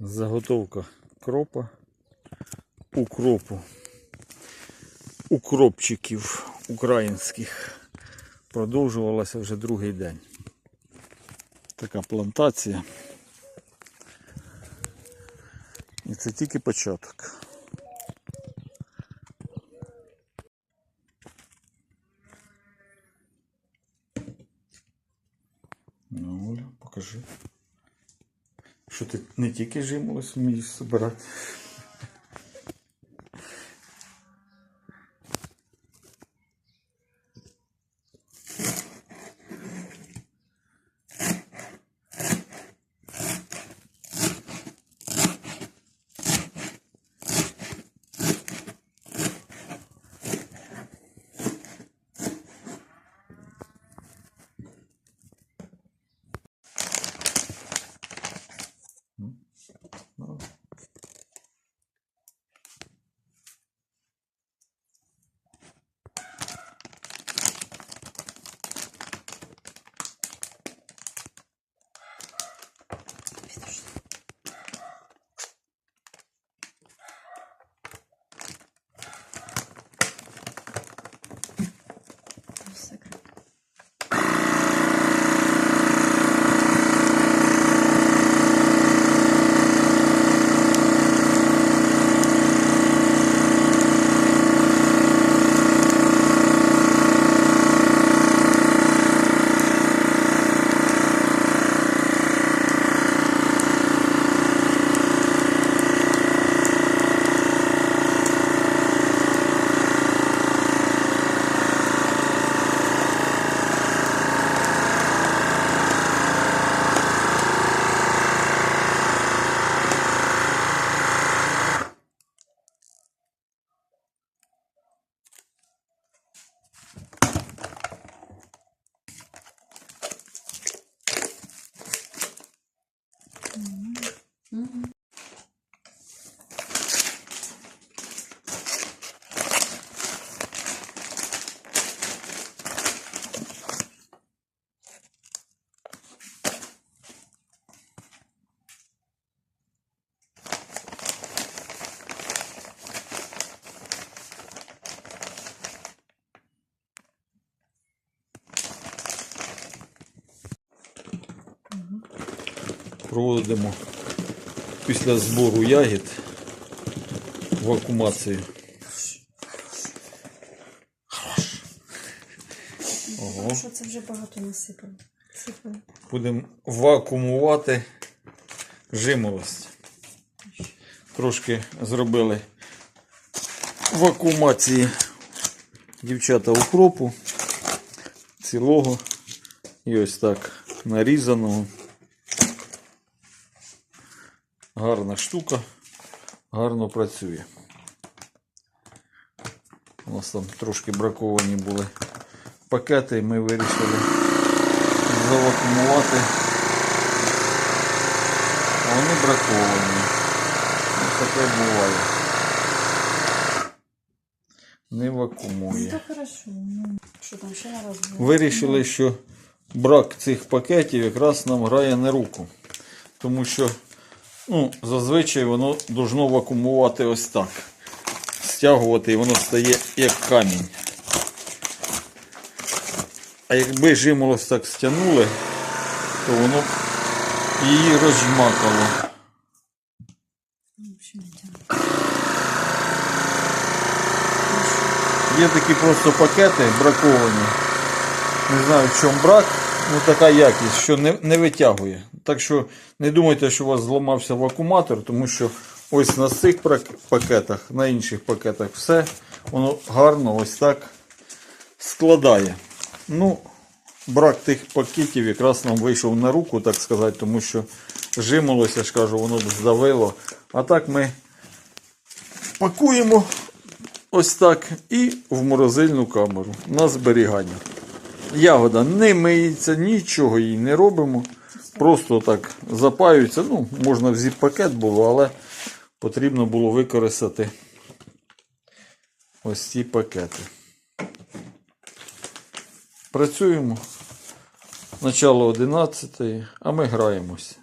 Заготовка кропа, укропу, укропчиків українських продовжувалася вже другий день. Така плантація. І це тільки початок. Ну, покажи. Що ти не тільки жимолось вмієш збирати. Mm-hmm. Проводимо після збору ягід вакуумацію. Ого. Що це вже багато насипано. Будемо вакуумувати жимолость. Трошки зробили вакуумації дівчата укропу цілого і ось так нарізаного. Гарна штука, гарно працює. У нас там трошки браковані були пакети, ми вирішили завакумувати. А вони браковані. Ось таке буває. Не Ну, вакуумує. Ну, раз? Вирішили, що брак цих пакетів якраз нам грає на руку. Тому що ну, зазвичай воно должно вакуумувати ось так. Стягувати і воно стає як камінь. А якби жимолось так стягнули, то воно б її розжмакало. Є такі просто пакети браковані. Не знаю, в чому брак. Ну така якість, що не, не витягує. Так що не думайте, що у вас зламався вакууматор, тому що ось на цих пакетах, на інших пакетах все воно гарно ось так складає. Ну, брак тих пакетів якраз нам вийшов на руку, так сказати, тому що жимолося, ж кажу, воно б здавило. А так ми пакуємо ось так і в морозильну камеру на зберігання. Ягода не миється, нічого їй не робимо. Просто так запаюється. Ну, можна в зіп-пакет було, але потрібно було використати ось ці пакети. Працюємо. Начало 11, а ми граємось.